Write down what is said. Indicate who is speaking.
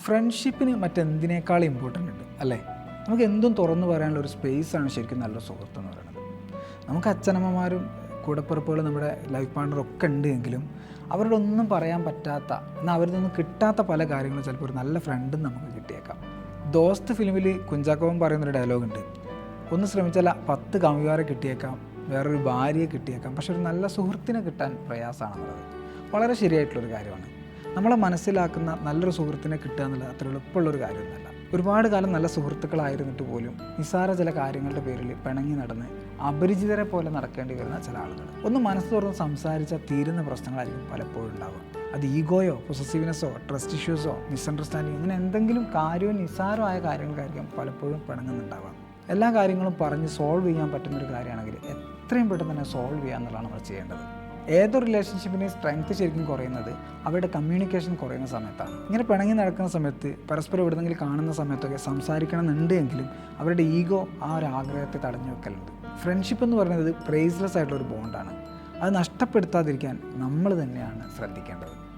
Speaker 1: ഫ്രണ്ട്ഷിപ്പിന് മറ്റെന്തിനേക്കാൾ important ഉണ്ട്? അല്ലേ? നമുക്ക് എന്തും തുറന്നു പറയാനുള്ള ഒരു സ്പേസാണ് ശരിക്കും നല്ലൊരു സുഹൃത്ത് എന്ന് പറയുന്നത്. നമുക്ക് അച്ഛനമ്മമാരും കൂടപ്പിറപ്പുകളും നമ്മുടെ ലൈഫ് പാർട്ണറും ഒക്കെ ഉണ്ട് എങ്കിലും അവരോട് ഒന്നും പറയാൻ പറ്റാത്ത എന്നാൽ അവരിൽ നിന്നും കിട്ടാത്ത പല കാര്യങ്ങളും ചിലപ്പോൾ ഒരു നല്ല ഫ്രണ്ടും നമുക്ക് കിട്ടിയേക്കാം. ദോസ്ത് ഫിലിമിൽ കുഞ്ചാക്കോവൻ പറയുന്നൊരു ഡയലോഗ് ഉണ്ട്. ഒന്ന് ശ്രമിച്ചാൽ പത്ത് കവികാരെ കിട്ടിയേക്കാം വേറൊരു ഭാര്യയെ കിട്ടിയേക്കാം പക്ഷെ ഒരു നല്ല സുഹൃത്തിനെ കിട്ടാൻ പ്രയാസമാണെന്നുള്ളത്. വളരെ ശരിയായിട്ടുള്ളൊരു കാര്യമാണ്. നമ്മളെ മനസ്സിലാക്കുന്ന നല്ലൊരു സുഹൃത്തിനെ കിട്ടുക എന്നുള്ളത് അത്ര എളുപ്പമുള്ളൊരു കാര്യമൊന്നുമല്ല. ഒരുപാട് കാലം നല്ല സുഹൃത്തുക്കളായിരുന്നിട്ട് പോലും നിസ്സാര ചില കാര്യങ്ങളുടെ പേരിൽ പിണങ്ങി നടന്ന് അപരിചിതരെ പോലെ നടക്കേണ്ടി വരുന്ന ചില ആളുകൾ. ഒന്ന് മനസ്സ് തുറന്ന് സംസാരിച്ചാൽ തീരുന്ന പ്രശ്നങ്ങളായിരിക്കും പലപ്പോഴും ഉണ്ടാവുക. അത് ഈഗോയോ പൊസസീവ്നെസ്സോ ട്രസ്റ്റ് ഇഷ്യൂസോ മിസ്അണ്ടർസ്റ്റാൻഡിങ് ഇങ്ങനെ എന്തെങ്കിലും കാര്യവും നിസ്സാരമായ കാര്യങ്ങൾക്കായിരിക്കും പലപ്പോഴും പിണങ്ങുന്നുണ്ടാവുക. എല്ലാ കാര്യങ്ങളും പറഞ്ഞ് സോൾവ് ചെയ്യാൻ പറ്റുന്ന ഒരു കാര്യമാണെങ്കിൽ എത്രയും പെട്ടെന്ന് തന്നെ സോൾവ് ചെയ്യുക എന്നുള്ളതാണ് നമ്മൾ ചെയ്യേണ്ടത്. ഏതൊരു റിലേഷൻഷിപ്പിനെ സ്ട്രെങ്ത് ശരിക്കും കുറയുന്നത് അവരുടെ കമ്മ്യൂണിക്കേഷൻ കുറയുന്ന സമയത്താണ്. ഇങ്ങനെ പിണങ്ങി നടക്കുന്ന സമയത്ത് പരസ്പരം എവിടെന്നെങ്കിലും കാണുന്ന സമയത്തൊക്കെ സംസാരിക്കണം എന്നുണ്ട് എങ്കിലും അവരുടെ ഈഗോ ആ ഒരു ആഗ്രഹത്തെ തടഞ്ഞു വെക്കലുണ്ട്. ഫ്രണ്ട്ഷിപ്പ് എന്ന് പറയുന്നത് പ്രൈസ്ലെസ് ആയിട്ടുള്ള ഒരു ബോണ്ടാണ് അത് നഷ്ടപ്പെടുത്താതിരിക്കാൻ നമ്മൾ തന്നെയാണ് ശ്രദ്ധിക്കേണ്ടത്.